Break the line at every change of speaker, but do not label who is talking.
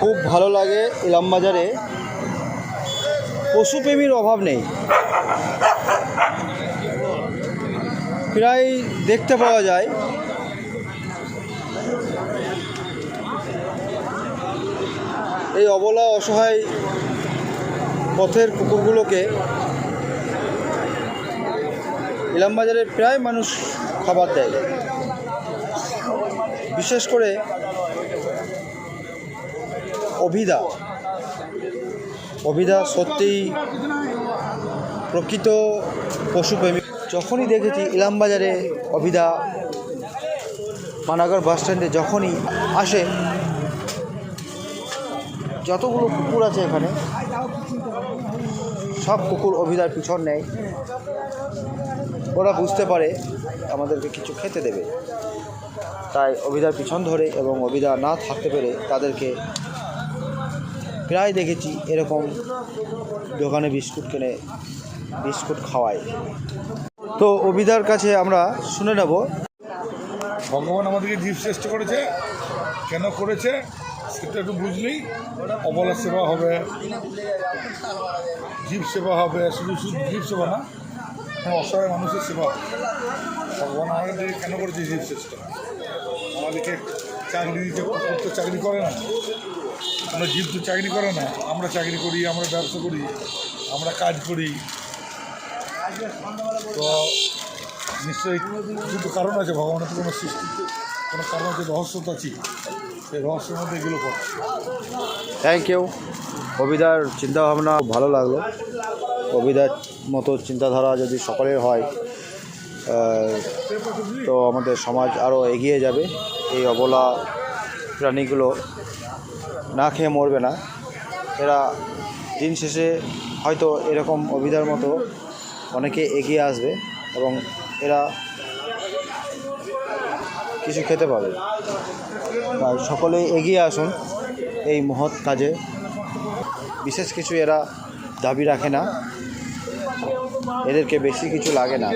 খুব ভালো লাগে ইলামবাজারে। পশুপ্রেমীর অভাব নেই। প্রায় দেখতে পাওয়া যায়। এই অবলা অসহায় পথের কুকুরগুলোকে ইলামবাজারে প্রায় মানুষ খাবার দেয়। বিশেষ করে অভিদা। অভিধা সত্যিই প্রকৃত পশুপ্রেমী। যখনই দেখেছি ইলামবাজারে অভিধা পানাগড় বাস স্ট্যান্ডে যখনই আসে, যতগুলো কুকুর আছে এখানে, সব কুকুর অভিদার পিছন নেয়। ওরা বুঝতে পারে আমাদেরকে কিছু খেতে দেবে। তাই অভিধার পিছন ধরে এবং অভিধা না থাকতে পেরে তাদেরকে প্রায় দেখেছি এরকম দোকানে বিস্কুট কিনে বিস্কুট খাওয়ায়। তো অভিদার কাছে আমরা শুনে নেব।
ভগবান আমাদেরকে জীব শ্রেষ্ঠ করেছে। কেন করেছে সেটা একটু বুঝলেই অবলা সেবা হবে, জীব সেবা হবে, শুধু শুধু জীব সেবা না হ্যাঁ অসহায় মানুষের সেবা হবে। ভগবান আমাদেরকে কেন করেছে জীব শ্রেষ্ঠ আমাদেরকে চাকরি দিতে চাকরি করে না। আমরা জীব তো চাকরি করে না, আমরা চাকরি করি, আমরা ব্যবসা করি, আমরা কাজ করি। তো নিশ্চয়ই কিন্তু কারণ আছে, ভগবানের তো কোনো সৃষ্টি, কোনো কারণ আছে রহস্য তো আছে। সেই রহস্যের মধ্যে এগুলো পড়ছে
থ্যাংক ইউ কবিতার চিন্তাভাবনা ভালো লাগল। কবিতার মতো চিন্তাধারা যদি সকলের হয় তো আমাদের সমাজ আরও এগিয়ে যাবে। এই অবলা প্রাণীগুলো না খেয়ে মরবে না। এরা দিন শেষে হয়তো এরকম অভিধার মতো অনেকে এগিয়ে আসবে এবং এরা কিছু খেতে পাবে। তাই সকলেই এগিয়ে আসুন এই মহৎ কাজে। বিশেষ কিছু এরা দাবি রাখে না। এদেরকে বেশি কিছু লাগে না।